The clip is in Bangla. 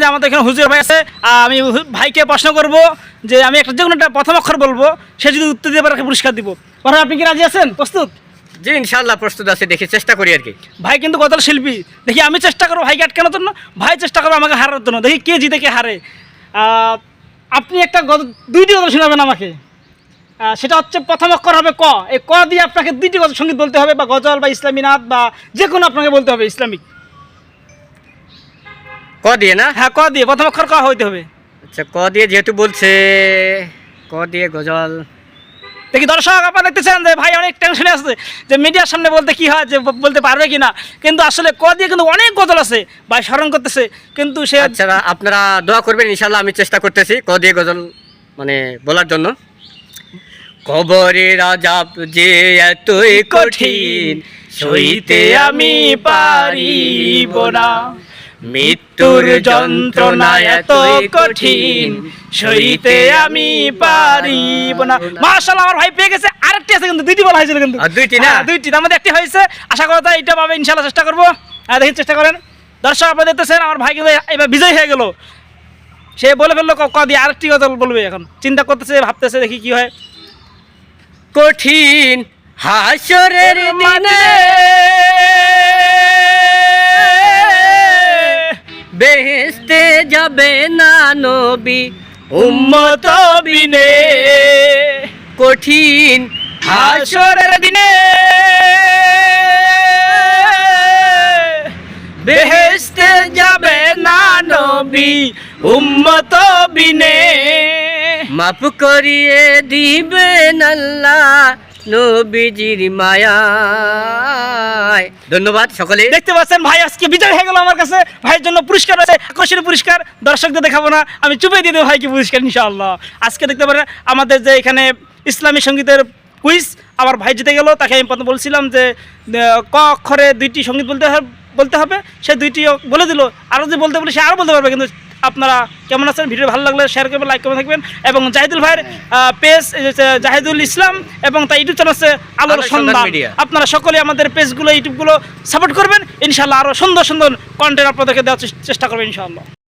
যে আমাদের এখানে হুজুর ভাই আছে আমি ভাইকে প্রশ্ন করব যে আমি একটা যে কোনো একটা প্রথম অক্ষর বলব সে যদি উত্তর দিয়ে পারে পুরস্কার দিব। ভাই আপনি কি রাজি আছেন? প্রস্তুত? জি ইনশাল্লাহ প্রস্তুত আছে দেখি চেষ্টা করি আর কি। ভাই কিন্তু গতল শিল্পী? দেখি আমি চেষ্টা করব ভাইকে আটকানোর জন্য ভাই চেষ্টা করব আমাকে হারানোর জন্য। দেখি কে জিতে কে হারে। আপনি একটা গজল দুইটি গজল শোনাবেন আমাকে। সেটা হচ্ছে প্রথম অক্ষর হবে ক। এই ক দিয়ে আপনাকে দুইটি গজল সংগীত বলতে হবে বা গজল বা ইসলামী নাথ বা যে কোনো আপনাকে বলতে হবে ইসলামিক। দিয়ে না? হ্যাঁ ক দিয়ে। প্রথম অক্ষর ক হইতে হবে। আচ্ছা ক দিয়ে যেহেতু বলছে ক দিয়ে গজল। দেখি দর্শক আপনারা দেখতেছেন যে ভাই অনেক টেনশনে আছে যে মিডিয়ার সামনে বলতে কি হয় যে বলতে পারবে কি না কিন্তু আসলে ক দিয়ে কিন্তু অনেক গজল আছে। ভাই স্মরণ করতেছে কিন্তু সে আচ্ছা আপনারা দোয়া করবেন ইনশাল্লাহ আমি চেষ্টা করতেছি ক দিয়ে গজল মানে বলার জন্য। কবরে রাজাব যে এতই কঠিন সইতে আমি পারিব না। মৃত্যুর যন্ত্রণা এতই কঠিন সইতে আমি পারিব না। মাশাআল্লাহ আমার ভাই পেয়ে গেছে আরেকটি আছে কিন্তু দুইটি বলা হয়েছিল কিন্তু। আর দুইটি না? হ্যাঁ, দুইটি। মধ্যে একটি হয়েছে। আশা করা যায় এটা পাবে ইনশাআল্লাহ চেষ্টা করব। হ্যাঁ দেখি চেষ্টা করেন। দর্শক আপনারা দেখতেছেন আমার ভাই কিন্তু এবার বিজয় হয়ে গেল। সে বলে ফেলল ক- ক দিয়ে আরেকটি কথা বলবে এখন। চিন্তা করতেছে ভাবতেছে দেখি কি হয়। কঠিন হাসরের দিনে যাবে না নবী, উম্মত বিনে। কঠিন হাসরের দিনে বেহেস্তে যাবে না নবী, উম্মত বিনে। মাফ করিয়ে দিবেন আল্লাহ নবীজির মায়ায়। ধন্যবাদ সকলে। দেখতে পাচ্ছেন ভাই, আজকে বিজয় হয়ে গেল আমার কাছে। ভাইয়ের জন্য পুরস্কার আছে আকর্ষণীয় পুরস্কার। দর্শকদের দেখাবো না, আমি চুপে দিয়ে দেবো ভাইকে পুরস্কার, ইনশাআল্লাহ। আজকে দেখতে পারেন, আমাদের যে এখানে ইসলামী সঙ্গীতের কুইজ আমার ভাই জিতে গেল, তাকে আমি প্রথম বলছিলাম যে, ক অক্ষরে দুইটি সংগীত বলতে বলতে হবে। সে দুইটি বলে দিল। আরও যদি বলতে বলে, সে আরও বলতে পারবে, কিন্তু আপনারা কেমন আছেন? ভিডিও ভালো লাগলে শেয়ার করবেন লাইক করে থাকবেন এবং জাহিদুল ভাইয়ের পেজ জাহিদুল ইসলাম এবং তার ইউটিউব চ্যানেল আছে আলোর সন্ধান আপনারা সকলে আমাদের পেজগুলো ইউটিউবগুলো সাপোর্ট করবেন। ইনশাল্লাহ আরও সুন্দর সুন্দর কন্টেন্ট আপনাদেরকে দেওয়ার চেষ্টা করবেন ইনশাআল্লাহ